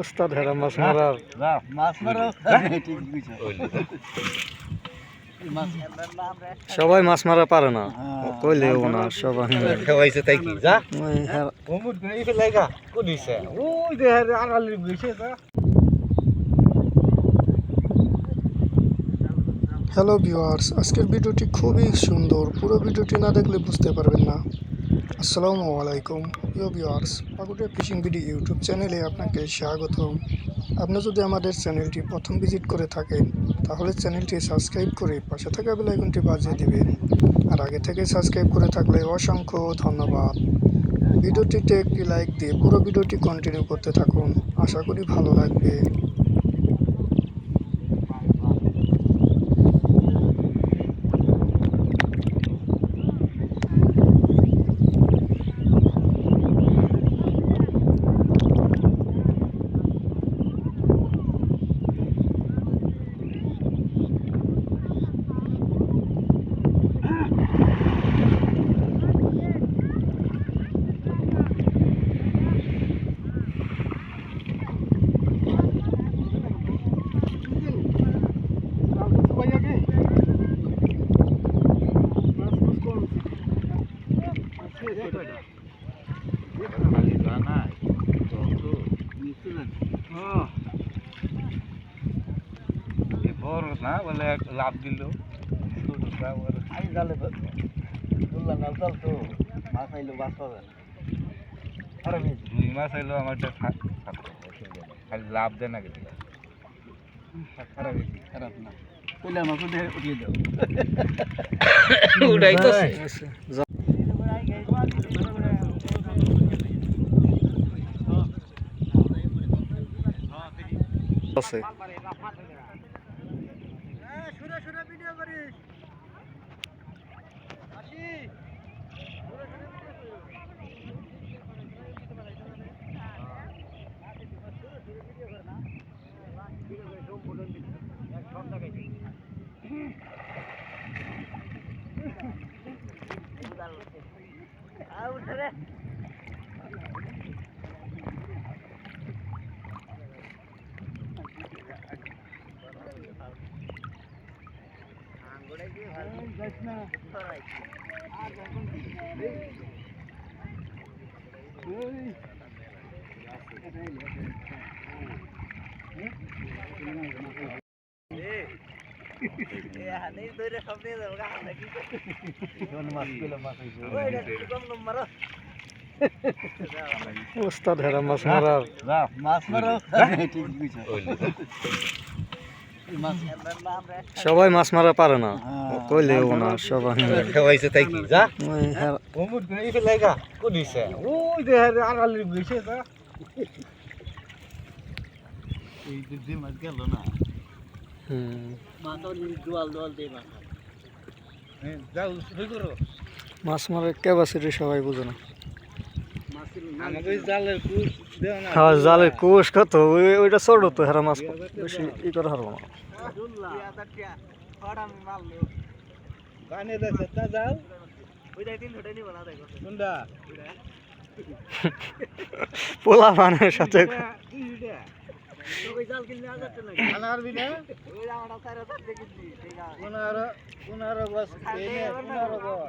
ওস্তাদ হেরা মাছ মারার। মাছ মারো সবাই মাছ মারা পারে না। কইলেও না সবাই খেওয়াইছে তাই কি যা। ওই ওমুর দেহার আড়ালি গইছে যা। হ্যালো ভিউয়ার্স, আজকের ভিডিওটি খুবই সুন্দর। পুরো ভিডিওটি না দেখলে বুঝতে পারবেন না। আসসালামু আলাইকুম। প্রিয় viewers Pakutia fishing video YouTube চ্যানেলে আপনাকে স্বাগতম। আপনি যদি আমাদের চ্যানেলটি প্রথম ভিজিট করে থাকেন, তাহলে চ্যানেলটি সাবস্ক্রাইব করে পাশে থাকা বেল আইকনটি বাজিয়ে দেবেন। আর আগে থেকে সাবস্ক্রাইব করে থাকলে অসংখ্য ধন্যবাদ। ভিডিওটিতে একটি লাইক দিয়ে পুরো ভিডিওটি কন্টিনিউ করতে থাকুন। আশা করি ভালো লাগবে। বড় না বলে এক লাভ দিল। ওর আমি জালে তুললাম না জাল তো মাছ আইলো মাছ পাবে না। দুই মাস হইল আমার একটা খা- খাতো, অসুবিধা নেই। খালি লাভ দেয় না কিছু খারাপ খারাপ না মাছ উঠে উঠিয়ে দাও। উঠাই তো আছে। মাছ পেল মাছ হয়েছে ওস্তাদ হেরা মাছ মারার যা মাছ মারো ঠিক বুঝছো মাছ সবাই মাছ মারা পারে না। হ্যাঁ। কইলেও না সবাই। খেওয়াইছে তাই কি? যা। ওমুর করে ইফে লাগা কোদিছে ওই দেহার আড়ালি গইছে যা। এই যে মাছ গেল না। হুম। মাছ জোয়াল জোয়াল দিয়ে মাছ। হ্যাঁ, যাও শুরু করো। মাছ মারার ক্যাপাসিটি সবাই বুঝে না মাছের আমাকে ওই জালের কুচ দেও না হ্যাঁ জালের কোষ কত? ওইটা ছোট তো হেরা মাছ বেশি ই করে হারবো না। পোলা পানের সাথে। পনেরো পনেরো বছর পনেরো বছর